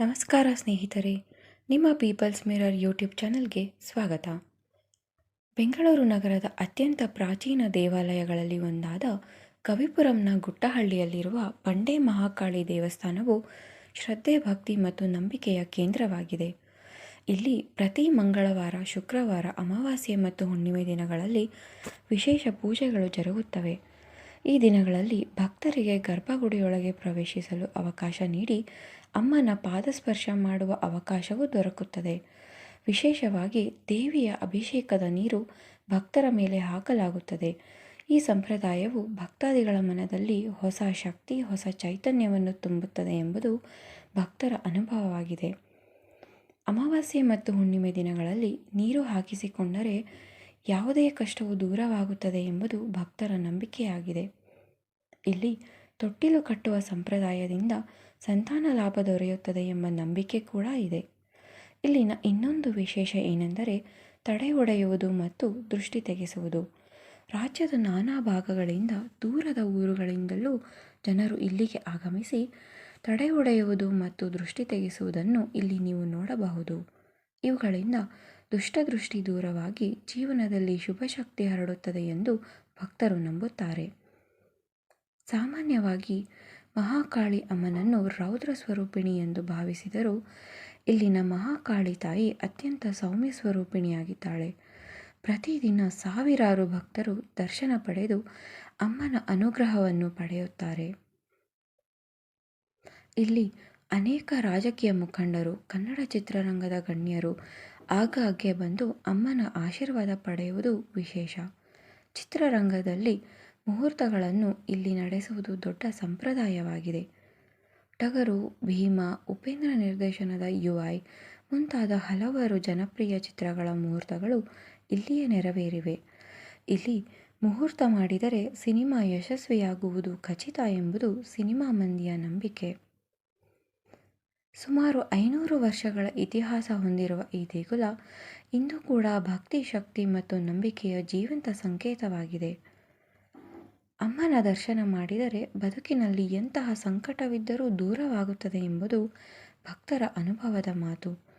ನಮಸ್ಕಾರ ಸ್ನೇಹಿತರೆ, ನಿಮ್ಮ ಪೀಪಲ್ಸ್ ಮಿರರ್ ಯೂಟ್ಯೂಬ್ ಚಾನಲ್ಗೆ ಸ್ವಾಗತ. ಬೆಂಗಳೂರು ನಗರದ ಅತ್ಯಂತ ಪ್ರಾಚೀನ ದೇವಾಲಯಗಳಲ್ಲಿ ಒಂದಾದ ಕವಿಪುರಂನ ಗುಟ್ಟಹಳ್ಳಿಯಲ್ಲಿರುವ ಬಂಡೆ ಮಹಾಕಾಳಿ ದೇವಸ್ಥಾನವು ಶ್ರದ್ಧೆ, ಭಕ್ತಿ ಮತ್ತು ನಂಬಿಕೆಯ ಕೇಂದ್ರವಾಗಿದೆ. ಇಲ್ಲಿ ಪ್ರತಿ ಮಂಗಳವಾರ, ಶುಕ್ರವಾರ, ಅಮಾವಾಸ್ಯೆ ಮತ್ತು ಹುಣ್ಣಿಮೆ ದಿನಗಳಲ್ಲಿ ವಿಶೇಷ ಪೂಜೆಗಳು ಜರುಗುತ್ತವೆ. ಈ ದಿನಗಳಲ್ಲಿ ಭಕ್ತರಿಗೆ ಗರ್ಭಗುಡಿಯೊಳಗೆ ಪ್ರವೇಶಿಸಲು ಅವಕಾಶ ನೀಡಿ ಅಮ್ಮನ ಪಾದಸ್ಪರ್ಶ ಮಾಡುವ ಅವಕಾಶವೂ ದೊರಕುತ್ತದೆ. ವಿಶೇಷವಾಗಿ ದೇವಿಯ ಅಭಿಷೇಕದ ನೀರು ಭಕ್ತರ ಮೇಲೆ ಹಾಕಲಾಗುತ್ತದೆ. ಈ ಸಂಪ್ರದಾಯವು ಭಕ್ತಾದಿಗಳ ಮನದಲ್ಲಿ ಹೊಸ ಶಕ್ತಿ, ಹೊಸ ಚೈತನ್ಯವನ್ನು ತುಂಬುತ್ತದೆ ಎಂಬುದು ಭಕ್ತರ ಅನುಭವವಾಗಿದೆ. ಅಮಾವಾಸ್ಯೆ ಮತ್ತು ಹುಣ್ಣಿಮೆ ದಿನಗಳಲ್ಲಿ ನೀರು ಹಾಕಿಸಿಕೊಂಡರೆ ಯಾವುದೇ ಕಷ್ಟವು ದೂರವಾಗುತ್ತದೆ ಎಂಬುದು ಭಕ್ತರ ನಂಬಿಕೆಯಾಗಿದೆ. ಇಲ್ಲಿ ತೊಟ್ಟಿಲು ಕಟ್ಟುವ ಸಂಪ್ರದಾಯದಿಂದ ಸಂತಾನ ಲಾಭ ದೊರೆಯುತ್ತದೆ ಎಂಬ ನಂಬಿಕೆ ಕೂಡ ಇದೆ. ಇಲ್ಲಿನ ಇನ್ನೊಂದು ವಿಶೇಷ ಏನೆಂದರೆ ತಡೆ ಒಡೆಯುವುದು ಮತ್ತು ದೃಷ್ಟಿ ತೆಗೆಸುವುದು. ರಾಜ್ಯದ ನಾನಾ ಭಾಗಗಳಿಂದ ದೂರದ ಊರುಗಳಿಂದಲೂ ಜನರು ಇಲ್ಲಿಗೆ ಆಗಮಿಸಿ ತಡೆ ಒಡೆಯುವುದು ಮತ್ತು ದೃಷ್ಟಿ ತೆಗೆಸುವುದನ್ನು ಇಲ್ಲಿ ನೀವು ನೋಡಬಹುದು. ಇವುಗಳಿಂದ ದುಷ್ಟದೃಷ್ಟಿ ದೂರವಾಗಿ ಜೀವನದಲ್ಲಿ ಶುಭಶಕ್ತಿ ಹರಡುತ್ತದೆ ಎಂದು ಭಕ್ತರು ನಂಬುತ್ತಾರೆ. ಸಾಮಾನ್ಯವಾಗಿ ಮಹಾಕಾಳಿ ಅಮ್ಮನನ್ನು ರೌದ್ರ ಸ್ವರೂಪಿಣಿ ಎಂದು ಭಾವಿಸಿದರೂ, ಇಲ್ಲಿನ ಮಹಾಕಾಳಿ ತಾಯಿ ಅತ್ಯಂತ ಸೌಮ್ಯ ಸ್ವರೂಪಿಣಿಯಾಗಿದ್ದಾಳೆ. ಪ್ರತಿದಿನ ಸಾವಿರಾರು ಭಕ್ತರು ದರ್ಶನ ಪಡೆದು ಅಮ್ಮನ ಅನುಗ್ರಹವನ್ನು ಪಡೆಯುತ್ತಾರೆ. ಇಲ್ಲಿ ಅನೇಕ ರಾಜಕೀಯ ಮುಖಂಡರು, ಕನ್ನಡ ಚಿತ್ರರಂಗದ ಗಣ್ಯರು ಆಗಾಗ್ಗೆ ಬಂದು ಅಮ್ಮನ ಆಶೀರ್ವಾದ ಪಡೆಯುವುದು ವಿಶೇಷ. ಚಿತ್ರರಂಗದಲ್ಲಿ ಮುಹೂರ್ತಗಳನ್ನು ಇಲ್ಲಿ ನಡೆಸುವುದು ದೊಡ್ಡ ಸಂಪ್ರದಾಯವಾಗಿದೆ. ಟಗರು, ಭೀಮಾ, ಉಪೇಂದ್ರ ನಿರ್ದೇಶನದ ಯುಐ, ಮುಂತಾದ ಹಲವಾರು ಜನಪ್ರಿಯ ಚಿತ್ರಗಳ ಮುಹೂರ್ತಗಳು ಇಲ್ಲಿಯೇ ನೆರವೇರಿವೆ. ಇಲ್ಲಿ ಮುಹೂರ್ತ ಮಾಡಿದರೆ ಸಿನಿಮಾ ಯಶಸ್ವಿಯಾಗುವುದು ಖಚಿತ ಎಂಬುದು ಸಿನಿಮಾ ಮಂದಿಯ ನಂಬಿಕೆ. ಸುಮಾರು ಐನೂರು ವರ್ಷಗಳ ಇತಿಹಾಸ ಹೊಂದಿರುವ ಈ ದೇಗುಲ ಇಂದು ಕೂಡ ಭಕ್ತಿ, ಶಕ್ತಿ ಮತ್ತು ನಂಬಿಕೆಯ ಜೀವಂತ ಸಂಕೇತವಾಗಿದೆ. ಅಮ್ಮನ ದರ್ಶನ ಮಾಡಿದರೆ ಬದುಕಿನಲ್ಲಿ ಎಂತಹ ಸಂಕಟವಿದ್ದರೂ ದೂರವಾಗುತ್ತದೆ ಎಂಬುದು ಭಕ್ತರ ಅನುಭವದ ಮಾತು.